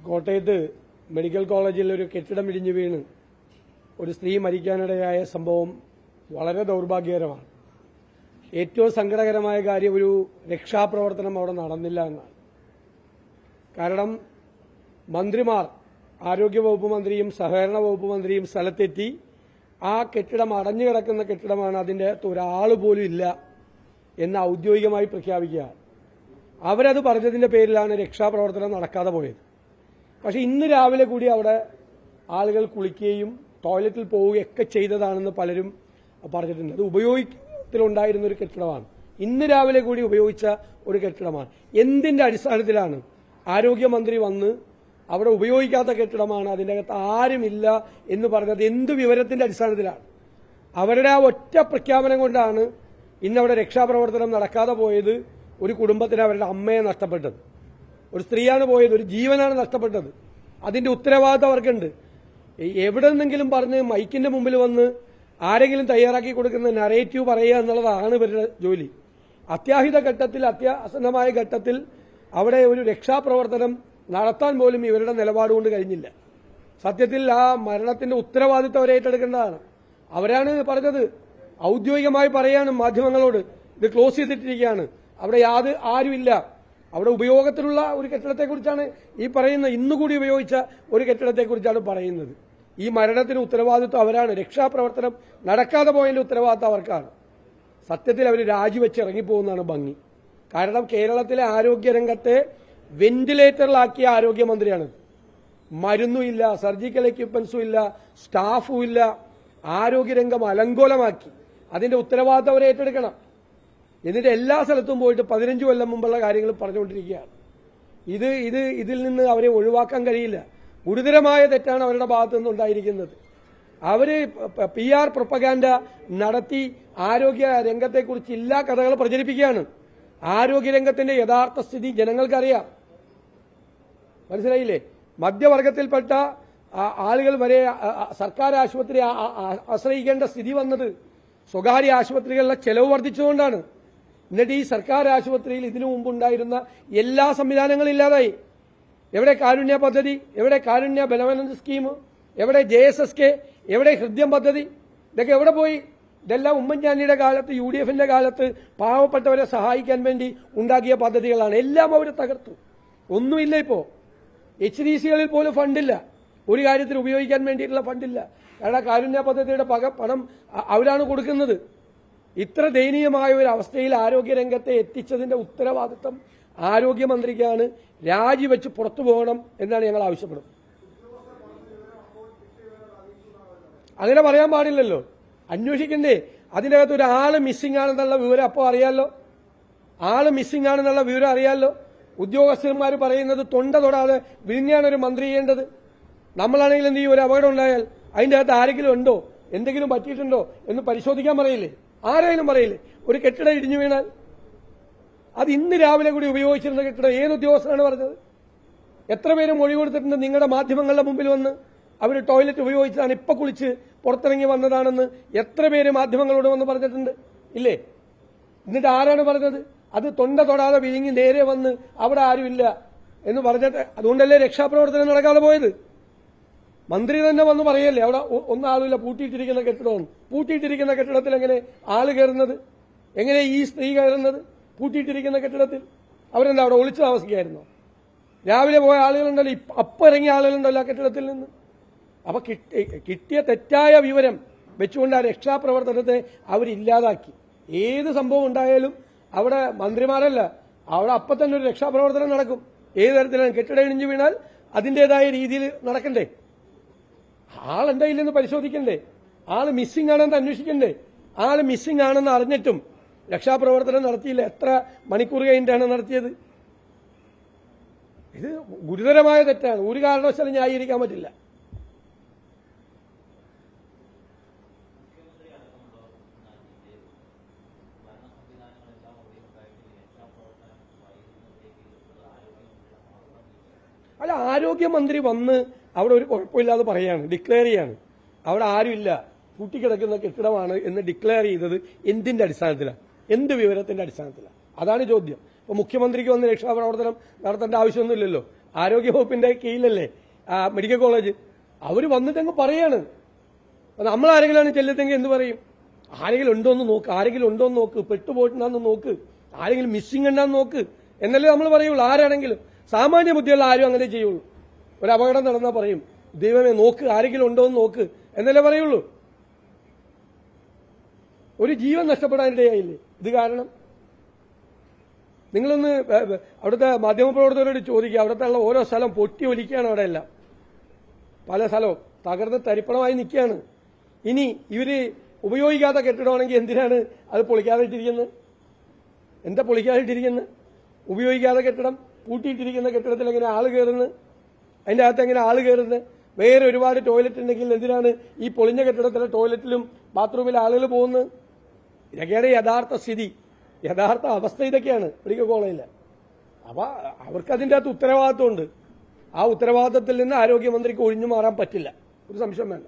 കോട്ടയത്ത് മെഡിക്കൽ കോളേജിൽ ഒരു കെട്ടിടം ഇടിഞ്ഞു വീണ് ഒരു സ്ത്രീ മരിക്കാനിടയായ സംഭവം വളരെ ദൗർഭാഗ്യകരമാണ്. ഏറ്റവും സങ്കടകരമായ കാര്യം ഒരു രക്ഷാപ്രവർത്തനം അവിടെ നടന്നില്ല എന്നാണ്. കാരണം മന്ത്രിമാർ ആരോഗ്യവകുപ്പ് മന്ത്രിയും സഹകരണ വകുപ്പ് മന്ത്രിയും സ്ഥലത്തെത്തി ആ കെട്ടിടം അടഞ്ഞു കിടക്കുന്ന കെട്ടിടമാണ് അതിന്റെ അകത്ത് ഒരാൾ പോലും ഇല്ല എന്ന് ഔദ്യോഗികമായി പ്രഖ്യാപിക്കുക അവരത് പറഞ്ഞതിന്റെ പേരിലാണ് രക്ഷാപ്രവർത്തനം നടക്കാതെ പോയത്. പക്ഷെ ഇന്ന് രാവിലെ കൂടി അവിടെ ആളുകൾ കുളിക്കുകയും ടോയ്ലറ്റിൽ പോവുകയൊക്കെ ചെയ്തതാണെന്ന് പലരും പറഞ്ഞിട്ടുണ്ട്. അത് ഉപയോഗത്തിലുണ്ടായിരുന്ന ഒരു കെട്ടിടമാണ്. ഇന്ന് രാവിലെ കൂടി ഉപയോഗിച്ച ഒരു കെട്ടിടമാണ്. എന്തിന്റെ അടിസ്ഥാനത്തിലാണ് ആരോഗ്യമന്ത്രി വന്ന് അവിടെ ഉപയോഗിക്കാത്ത കെട്ടിടമാണ് അതിന്റെ അകത്ത് ആരുമില്ല എന്ന് പറഞ്ഞത് എന്ത് വിവരത്തിന്റെ അടിസ്ഥാനത്തിലാണ്? അവരുടെ ആ ഒറ്റ പ്രഖ്യാപനം കൊണ്ടാണ് ഇന്നവിടെ രക്ഷാപ്രവർത്തനം നടക്കാതെ പോയത് ഒരു കുടുംബത്തിന് അവരുടെ അമ്മയെ നഷ്ടപ്പെട്ടത്. ഒരു സ്ത്രീയാണ് പോയത് ഒരു ജീവനാണ് നഷ്ടപ്പെട്ടത്. അതിന്റെ ഉത്തരവാദിത്തം അവർക്കുണ്ട്. എവിടെ നിന്നെങ്കിലും പറഞ്ഞ് മൈക്കിന്റെ മുമ്പിൽ വന്ന് ആരെങ്കിലും തയ്യാറാക്കി കൊടുക്കുന്ന നറേറ്റീവ് പറയുക എന്നുള്ളതാണ് ഇവരുടെ ജോലി. അത്യാഹിത ഘട്ടത്തിൽ അത്യാസന്നമായ ഘട്ടത്തിൽ അവിടെ ഒരു രക്ഷാപ്രവർത്തനം നടത്താൻ പോലും ഇവരുടെ നിലപാട് കൊണ്ട് കഴിഞ്ഞില്ല. സത്യത്തിൽ ആ മരണത്തിന്റെ ഉത്തരവാദിത്തം അവർ ഏറ്റെടുക്കേണ്ടതാണ്. അവരാണ് പറഞ്ഞത്. ഔദ്യോഗികമായി പറയാണ് മാധ്യമങ്ങളോട് ഇത് ക്ലോസ് ചെയ്തിട്ടിരിക്കുകയാണ്. അവിടെ യാത് ആരുമില്ല. അവിടെ ഉപയോഗത്തിലുള്ള ഒരു കെട്ടിടത്തെക്കുറിച്ചാണ് ഈ പറയുന്ന ഇന്നുകൂടി ഉപയോഗിച്ച ഒരു കെട്ടിടത്തെക്കുറിച്ചാണ് പറയുന്നത്. ഈ മരണത്തിന് ഉത്തരവാദിത്വം അവരാണ്. രക്ഷാപ്രവർത്തനം നടക്കാതെ പോയതിന്റെ ഉത്തരവാദിത്വം അവർക്കാണ്. സത്യത്തിൽ അവർ രാജിവെച്ച് ഇറങ്ങിപ്പോകുന്നതാണ് ഭംഗി. കാരണം കേരളത്തിലെ ആരോഗ്യ ആരോഗ്യരംഗത്തെ വെന്റിലേറ്ററിലാക്കിയ ആരോഗ്യമന്ത്രിയാണ് മരുന്നും ഇല്ല സർജിക്കൽ എക്യുപ്മെന്റ്സും ഇല്ല സ്റ്റാഫും ഇല്ല. ആരോഗ്യരംഗം അലങ്കോലമാക്കി. അതിന്റെ ഉത്തരവാദിത്തം അവർ ഏറ്റെടുക്കണം എന്നിട്ട് എല്ലാ സ്ഥലത്തും പോയിട്ട് പതിനഞ്ച് കൊല്ലം മുമ്പുള്ള കാര്യങ്ങൾ പറഞ്ഞുകൊണ്ടിരിക്കുകയാണ്. ഇത് ഇത് ഇതിൽ നിന്ന് അവരെ ഒഴിവാക്കാൻ കഴിയില്ല. ഗുരുതരമായ തെറ്റാണ് അവരുടെ ഭാഗത്തു നിന്നുണ്ടായിരിക്കുന്നത് അവർ പി ആർ പ്രൊപ്പഗാൻഡ നടത്തി ആരോഗ്യ രംഗത്തെക്കുറിച്ച് എല്ലാ കഥകൾ പ്രചരിപ്പിക്കുകയാണ്. ആരോഗ്യരംഗത്തിന്റെ യഥാർത്ഥ സ്ഥിതി ജനങ്ങൾക്കറിയാം. മനസ്സിലായില്ലേ? മധ്യവർഗത്തിൽപ്പെട്ട ആളുകൾ വരെ സർക്കാർ ആശുപത്രി ആശ്രയിക്കേണ്ട സ്ഥിതി വന്നത് സ്വകാര്യ ആശുപത്രികളിലെ ചെലവ് വർദ്ധിച്ചുകൊണ്ടാണ് എന്നിട്ട് ഈ സർക്കാർ ആശുപത്രിയിൽ ഇതിനു മുമ്പുണ്ടായിരുന്ന എല്ലാ സംവിധാനങ്ങളും ഇല്ലാതായി. എവിടെ കാരുണ്യ പദ്ധതി? എവിടെ കാരുണ്യ ബലവനന്ദ സ്കീം? എവിടെ ജെ എസ് എസ് കെ? എവിടെ ഹൃദ്യം പദ്ധതി? ഇതൊക്കെ എവിടെ പോയി? ഇതെല്ലാം ഉമ്മൻചാണ്ടിയുടെ കാലത്ത് യു ഡി എഫിന്റെ കാലത്ത് പാവപ്പെട്ടവരെ സഹായിക്കാൻ വേണ്ടി ഉണ്ടാക്കിയ പദ്ധതികളാണ്. എല്ലാം അവർ തകർത്തു. ഒന്നുമില്ല ഇപ്പോ. എച്ച് ഡി സികളിൽ പോലും ഫണ്ടില്ല. ഒരു കാര്യത്തിന് ഉപയോഗിക്കാൻ വേണ്ടിയിട്ടുള്ള ഫണ്ടില്ല. കാരണം കാരുണ്യ പദ്ധതിയുടെ പക പണം അവരാണ് കൊടുക്കുന്നത്. ഇത്ര ദയനീയമായ ഒരു അവസ്ഥയിൽ ആരോഗ്യരംഗത്തെ എത്തിച്ചതിന്റെ ഉത്തരവാദിത്തം ആരോഗ്യമന്ത്രിക്കാണ് രാജിവെച്ച് പുറത്തു പോകണം എന്നാണ് ഞങ്ങൾ ആവശ്യപ്പെടുന്നത്. അങ്ങനെ പറയാൻ പാടില്ലല്ലോ. അന്വേഷിക്കണ്ടേ. അതിനകത്ത് ഒരു ആൾ മിസ്സിംഗ് ആണെന്നുള്ള വിവരം അപ്പോൾ അറിയാമല്ലോ ആൾ മിസ്സിംഗ് ആണെന്നുള്ള വിവരം അറിയാമല്ലോ ഉദ്യോഗസ്ഥന്മാർ പറയുന്നത് തൊണ്ട തൊടാതെ വിഴിഞ്ഞാണ് ഒരു മന്ത്രി ചെയ്യേണ്ടത്. നമ്മളാണെങ്കിൽ എന്ത് ഒരു അപകടം ഉണ്ടായാൽ അതിന്റെ അകത്ത് ആരെങ്കിലും ഉണ്ടോ? എന്തെങ്കിലും പറ്റിയിട്ടുണ്ടോ? എന്ന് പരിശോധിക്കാൻ പറയില്ലേ? ആരെങ്കിലും പറയില്ലേ? ഒരു കെട്ടിടം ഇടിഞ്ഞു വീണാൽ? അത് ഇന്ന് രാവിലെ കൂടി ഉപയോഗിച്ചിരുന്ന കെട്ടിടം ഏത് ഉദ്യോഗസ്ഥനാണ് പറഞ്ഞത്? എത്ര പേരും മൊഴി കൊടുത്തിട്ടുണ്ട്? നിങ്ങളുടെ മാധ്യമങ്ങളുടെ മുമ്പിൽ വന്ന് അവർ ടോയ്ലറ്റ് ഉപയോഗിച്ചതാണ് ഇപ്പൊ കുളിച്ച് പുറത്തിറങ്ങി വന്നതാണെന്ന് എത്ര പേര് മാധ്യമങ്ങളോട് വന്ന് പറഞ്ഞിട്ടുണ്ട്? ഇല്ലേ? എന്നിട്ട് ആരാണ് പറഞ്ഞത്? അത് തൊണ്ട തൊടാതെ വിഴുങ്ങി നേരെ വന്ന് അവിടെ ആരുമില്ല എന്ന് പറഞ്ഞിട്ട് അതുകൊണ്ടല്ലേ രക്ഷാപ്രവർത്തനം നടക്കാതെ പോയത്? മന്ത്രി തന്നെ വന്ന് പറയല്ലേ അവിടെ ഒന്നാളില്ല പൂട്ടിയിട്ടിരിക്കുന്ന കെട്ടിടം പൂട്ടിയിട്ടിരിക്കുന്ന കെട്ടിടത്തിൽ എങ്ങനെ ആൾ കയറുന്നത്? എങ്ങനെ ഈ സ്ത്രീ കയറുന്നത്? പൂട്ടിയിട്ടിരിക്കുന്ന കെട്ടിടത്തിൽ. അവരെന്താ അവിടെ ഒളിച്ചു താമസിക്കായിരുന്നോ? രാവിലെ പോയ ആളുകളുണ്ടല്ലോ അപ്പം ഇറങ്ങിയ ആളുകളുണ്ടല്ലോ ആ കെട്ടിടത്തിൽ നിന്ന്. അപ്പൊ കിട്ടി- കിട്ടിയ തെറ്റായ വിവരം വെച്ചുകൊണ്ട് ആ രക്ഷാപ്രവർത്തനത്തെ അവരില്ലാതാക്കി. ഏത് സംഭവം ഉണ്ടായാലും അവിടെ മന്ത്രിമാരല്ല അവിടെ അപ്പം തന്നെ ഒരു രക്ഷാപ്രവർത്തനം നടക്കും. ഏത് തരത്തിലാണ് കെട്ടിടം ഇടിഞ്ഞു വീണാൽ അതിന്റേതായ രീതിയിൽ നടക്കണ്ടേ? ആളെന്താ ഇല്ലെന്ന് പരിശോധിക്കണ്ടേ? ആൾ മിസ്സിംഗ് ആണെന്ന് അന്വേഷിക്കണ്ടേ? ആൾ മിസ്സിംഗ് ആണെന്ന് അറിഞ്ഞിട്ടും രക്ഷാപ്രവർത്തനം നടത്തിയില്ല. എത്ര മണിക്കൂർ കഴിഞ്ഞിട്ടാണ് നടത്തിയത്? ഇത് ഗുരുതരമായ തെറ്റാണ്. ഒരു കാരണവശാലും ന്യായീകരിക്കാൻ പറ്റില്ല. അല്ല ആരോഗ്യമന്ത്രി വന്ന് അവിടെ ഒരു കുഴപ്പമില്ലാതെ പറയാണ് ഡിക്ലെയർ ചെയ്യാണ്. അവിടെ ആരുമില്ല. പൂട്ടിക്കിടക്കുന്ന കെട്ടിടമാണ് എന്ന് ഡിക്ലെയർ ചെയ്തത് എന്തിന്റെ അടിസ്ഥാനത്തിലാണ് എന്ത് വിവരത്തിന്റെ അടിസ്ഥാനത്തിലാണ് അതാണ് ചോദ്യം. അപ്പൊ മുഖ്യമന്ത്രിക്ക് വന്ന് രക്ഷാപ്രവർത്തനം നടത്തേണ്ട ആവശ്യമൊന്നുമില്ലല്ലോ. ആരോഗ്യവകുപ്പിന്റെ കീഴിലല്ലേ മെഡിക്കൽ കോളേജ്? അവർ വന്നിട്ടങ്ങ് പറയാണ്. നമ്മൾ ആരെങ്കിലാണ് ചെല്ലത്തെങ്കിൽ എന്ത് പറയും? ആരെങ്കിലും ഉണ്ടോ എന്ന് നോക്ക് ആരെങ്കിലും ഉണ്ടോ എന്ന് നോക്ക് പെട്ടുപോയിട്ടുണ്ടെന്ന് നോക്ക് ആരെങ്കിലും മിസ്സിംഗ് ഉണ്ടെന്ന് നോക്ക്. എന്നല്ലേ നമ്മൾ പറയുള്ളൂ. ആരാണെങ്കിലും? സാമാന്യ ബുദ്ധിയുള്ള ആരും അങ്ങനെ ചെയ്യുള്ളൂ. ഒരു അപകടം നടന്നാൽ പറയും ദൈവമേ നോക്ക് ആരെങ്കിലും ഉണ്ടോ എന്ന് നോക്ക് എന്നല്ലേ പറയുള്ളൂ. ഒരു ജീവൻ നഷ്ടപ്പെടാനിടയായില്ലേ? ഇത് കാരണം? നിങ്ങളൊന്ന് അവിടുത്തെ മാധ്യമപ്രവർത്തകരോട് ചോദിക്കുക അവിടുത്തെ ഉള്ള ഓരോ സ്ഥലം പൊട്ടി ഒലിക്കുകയാണ് അവിടെ എല്ലാം പല സ്ഥലവും തകർന്ന് തരിപ്പണമായി നിൽക്കുകയാണ്. ഇനി ഇവർ ഉപയോഗിക്കാത്ത കെട്ടിടമാണെങ്കിൽ എന്തിനാണ് അത് പൊളിക്കാതിട്ടിരിക്കുന്നത്? എന്താ പൊളിക്കാതിട്ടിരിക്കുന്നത്? ഉപയോഗിക്കാതെ കെട്ടിടം പൂട്ടിയിട്ടിരിക്കുന്ന കെട്ടിടത്തിൽ എങ്ങനെ ആൾ കയറുന്നത്? അതിന്റെ അകത്ത് എങ്ങനെ ആൾ കയറുന്നത് വേറെ ഒരുപാട് ടോയ്ലറ്റ് ഉണ്ടെങ്കിൽ എന്തിനാണ് ഈ പൊളിഞ്ഞ കെട്ടിടത്തിലെ ടോയ്ലറ്റിലും ബാത്റൂമിൽ ആളുകൾ പോകുന്നത് ഇതൊക്കെയാണ് യഥാർത്ഥ സ്ഥിതി. യഥാർത്ഥ അവസ്ഥ ഇതൊക്കെയാണ്. മെഡിക്കൽ കോളേജിൽ അപ്പൊ അവർക്ക് അതിന്റെ അകത്ത് ഉത്തരവാദിത്വമുണ്ട്. ആ ഉത്തരവാദിത്വത്തിൽ നിന്ന് ആരോഗ്യമന്ത്രിക്ക് ഒഴിഞ്ഞു മാറാൻ പറ്റില്ല. ഒരു സംശയം വേണ്ട.